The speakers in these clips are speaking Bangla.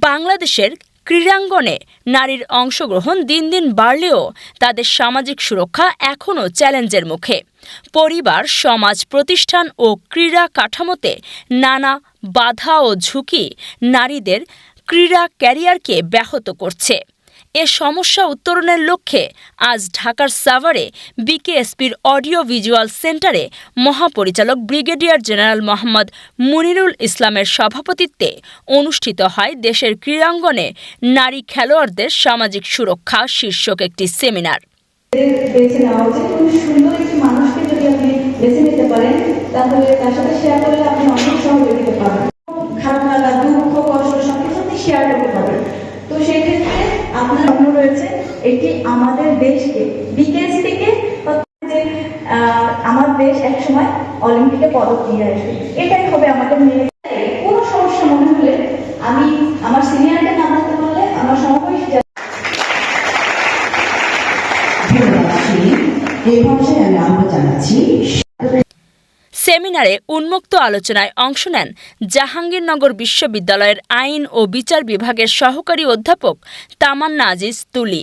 বাংলাদেশের ক্রীড়াঙ্গনে নারীর অংশগ্রহণ দিন দিন বাড়লেও তাদের সামাজিক সুরক্ষা এখনও চ্যালেঞ্জের মুখে। পরিবার, সমাজ প্রতিষ্ঠান ও ক্রীড়া কাঠামোতে নানা বাধা ও ঝুঁকি নারীদের ক্রীড়া ক্যারিয়ারকে ব্যাহত করছে। এ সমস্যা উত্তরণের লক্ষ্যে আজ ঢাকার সাভারে বিকেএসপির অডিও ভিজুয়াল সেন্টারে মহাপরিচালক ব্রিগেডিয়ার জেনারেল মোহাম্মদ মুনিরুল ইসলামের সভাপতিত্বে অনুষ্ঠিত হয় দেশের ক্রীড়াঙ্গনে নারী খেলোয়াড়দের সামাজিক সুরক্ষা শীর্ষক একটি সেমিনার। সেই আপনার স্বপ্ন রয়েছে এটি আমাদের দেশকে, বিকেএস থেকে আমার দেশ একসময় অলিম্পিকে পদক নিয়ে আসবে। এটাই হবে আমাদের মেয়ে কোনো সমস্যা মনে হলে আমি আমার সিনিয়রদের না বলতে পারলে আমার সমবয়সী এই পর্যায়ে আমি আহ্বান জানাচ্ছি সেমিনারে উন্মুক্ত আলোচনায় অংশ নেন জাহাঙ্গীরনগর বিশ্ববিদ্যালয়ের আইন ও বিচার বিভাগের সহকারী অধ্যাপক তামান্না আজিজ তুলি,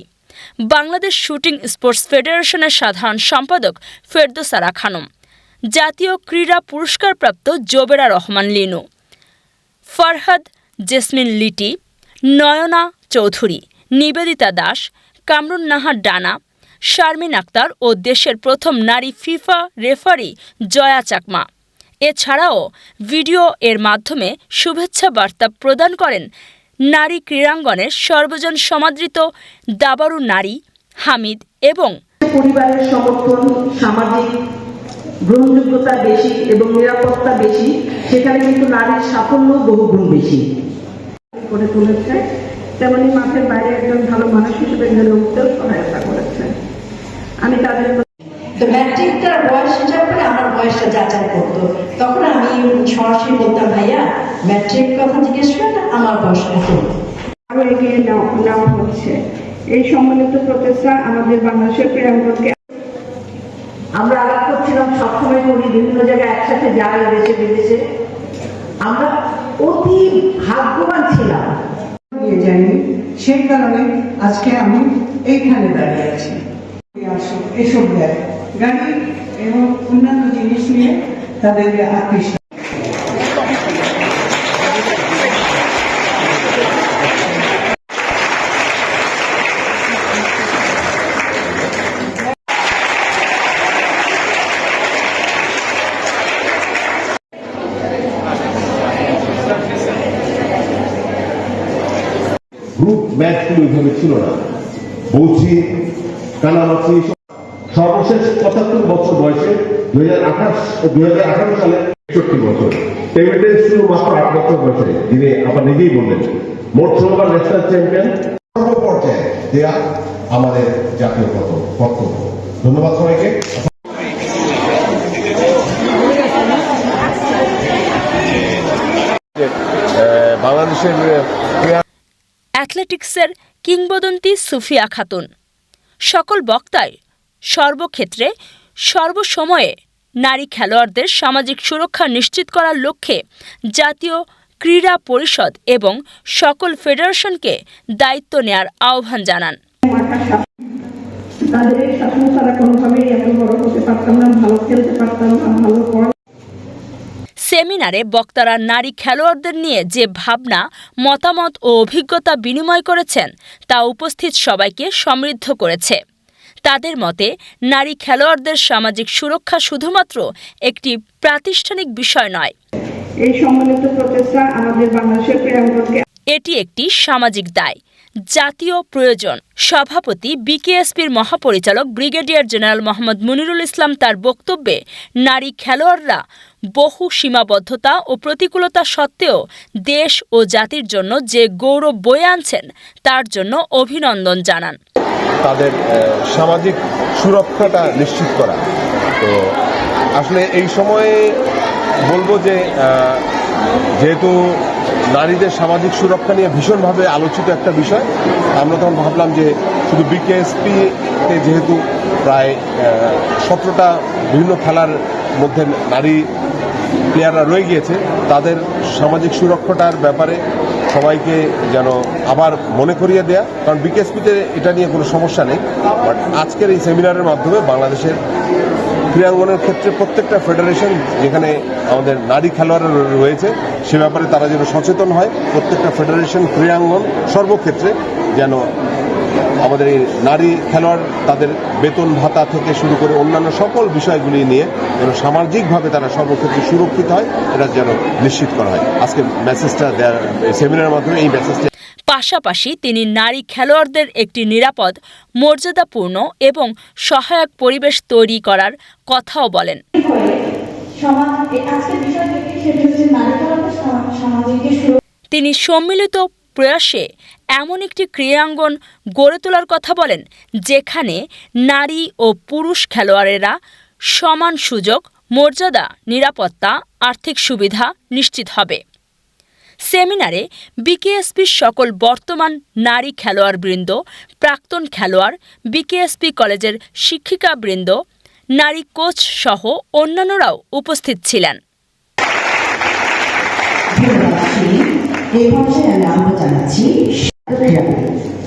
বাংলাদেশ শুটিং স্পোর্টস ফেডারেশনের সাধারণ সম্পাদক ফেরদোসারা খানম, জাতীয় ক্রীড়া পুরস্কারপ্রাপ্ত জোবেরা রহমান লিনু, ফরহাদ জেসমিন লিটি, নয়না চৌধুরী, নিবেদিতা দাস, কামরুন নাহার ডানা, শারমিন আক্তার ও দেশের প্রথম নারী ফিফা রেফারি জয়া চাকমা। এছাড়াও ভিডিও এর মাধ্যমে শুভেচ্ছা বার্তা প্রদান করেন নারী ক্রীড়াঙ্গনের সর্বজন সমাদৃত দাবারু নারী হামিদ এবং পরিবারের সমর্থন, সামাজিক গ্রহণযোগ্যতা বেশি এবং নিরাপত্তা বেশি, সেখানে কিন্তু নারীর সাফল্য বহুগুণ বেশি। করে তুলেছে। তেমনি মাঠের বাইরে একজন ভালো মানুষ হিসেবে গড়ে উঠতেও সহায়তা করেছে। আমি তাদের তো ম্যাট্রিকটার বয়স হিসাব করে আমার বয়সটা যাচাই করতো। তখন আমি সরাসরি বলতাম ভাইয়া ম্যাট্রিক কথা জিজ্ঞেস করে আমার বয়স কত? আরও এগিয়ে নেওয়া হচ্ছে। এই সম্মিলিত প্রচেষ্টা আমাদের বাংলাদেশের ক্রীড়াঙ্গনকে আমরা আলাপ করছিলাম সবসময় করি বিভিন্ন জায়গায় একসাথে যাই দেশে বিদেশে। আমরা অতি ভাগ্যবান ছিলাম। দিয়ে যায়নি সেই কারণে আজকে আমি এইখানে দাঁড়িয়ে আছি। আসো এসব দেয় গাড়ি এবং অন্যান্য জিনিস নিয়ে তাদেরকে আকৃষ্ট। গ্রুপ ছিল না। বলছি কানামাছি সর্বশেষ পঁচাত্তর বছর বয়সে দুই হাজার আঠাশ দুই হাজার আঠারো সালে একষট্টি বছর। টেবিল টেনিস শুরু মাত্র আট বছর বয়সে। যিনি আবার নিজেই বললেন মোট ষোলোবার ন্যাশনাল চ্যাম্পিয়ন সর্বপর্যায়ে দেয়া আমাদের জাতীয় কর্তব্য ধন্যবাদ সবাইকে। বাংলাদেশের অ্যাথলেটিক্সের কিংবদন্তি সুফিয়া খাতুন। সকল বক্তায় সর্বক্ষেত্রে সর্বসময়ে নারী খেলোয়াড়দের সামাজিক সুরক্ষা নিশ্চিত করার লক্ষ্যে জাতীয় ক্রীড়া পরিষদ এবং সকল ফেডারেশনকে দায়িত্ব নেয়ার আহ্বান জানান। সেমিনারে বক্তারা নারী খেলোয়াড়দের নিয়ে যে ভাবনা, মতামত ও অভিজ্ঞতা বিনিময় করেছেন, তা উপস্থিত সবাইকে সমৃদ্ধ করেছে। তাদের মতে নারী খেলোয়াড়দের সামাজিক সুরক্ষা শুধুমাত্র একটি প্রাতিষ্ঠানিক বিষয় নয়। এই সম্মিলিত প্রচেষ্টা আমাদের বাংলাদেশের ক্রীড়াঙ্গনকে এটি একটি সামাজিক দায়। জাতীয় প্রয়োজন সভাপতি বিকেএসপির মহাপরিচালক ব্রিগেডিয়ার জেনারেল মোহাম্মদ মুনিরুল ইসলাম তার বক্তব্যে নারী খেলোয়াড়রা বহু সীমাবদ্ধতা ও প্রতিকূলতা সত্ত্বেও দেশ ও জাতির জন্য যে গৌরব বয়ে আনছেন তার জন্য অভিনন্দন জানান। তাদের সামাজিক সুরক্ষাটা নিশ্চিত করা। তো আসলে এই সময়ে বলব যে যেহেতু নারীদের সামাজিক সুরক্ষা নিয়ে ভীষণভাবে আলোচিত একটা বিষয়, আমরা তখন ভাবলাম যে শুধু বিকেএসপিতে যেহেতু প্রায় সতেরোটা বিভিন্ন খেলার মধ্যে নারী প্লেয়াররা রয়ে গিয়েছে, তাদের সামাজিক সুরক্ষাটার ব্যাপারে সবাইকে যেন আবার মনে করিয়ে দেয়া, কারণ বিকেএসপিতে এটা নিয়ে কোনো সমস্যা নেই। বাট আজকের এই সেমিনারের মাধ্যমে বাংলাদেশের ক্রীড়াঙ্গনের ক্ষেত্রে প্রত্যেকটা ফেডারেশন যেখানে আমাদের নারী খেলোয়াড়রা রয়েছে, সে ব্যাপারে তারা যেন সচেতন হয়। প্রত্যেকটা ফেডারেশন ক্রীড়াঙ্গন সর্বক্ষেত্রে যেন আমাদের এই নারী খেলোয়াড় তাদের বেতন ভাতা থেকে শুরু করে অন্যান্য সকল বিষয়গুলি নিয়ে যেন সামাজিকভাবে তারা সর্বক্ষেত্রে সুরক্ষিত হয় এটা যেন নিশ্চিত করা হয়। আজকে মেসেজটা সেমিনারের মাধ্যমে এই মেসেজটা পাশাপাশি তিনি নারী খেলোয়াড়দের একটি নিরাপদ মর্যাদাপূর্ণ এবং সহায়ক পরিবেশ তৈরি করার কথাও বলেন। তিনি সম্মিলিত প্রয়াসে এমন একটি ক্রীড়াঙ্গন গড়ে তোলার কথা বলেন, যেখানে নারী ও পুরুষ খেলোয়াড়েরা সমান সুযোগ, মর্যাদা, নিরাপত্তা, আর্থিক সুবিধা নিশ্চিত হবে। সেমিনারে বিকেএসপির সকল বর্তমান নারী খেলোয়াড়বৃন্দ, প্রাক্তন খেলোয়াড়, বিকেএসপি কলেজের শিক্ষিকাবৃন্দ, নারী কোচ সহ অন্যান্যরাও উপস্থিত ছিলেন। ধন্যবাদ এই পর্যায়ে আমি আহ্বান জানাচ্ছি ক্রীড়াবিদ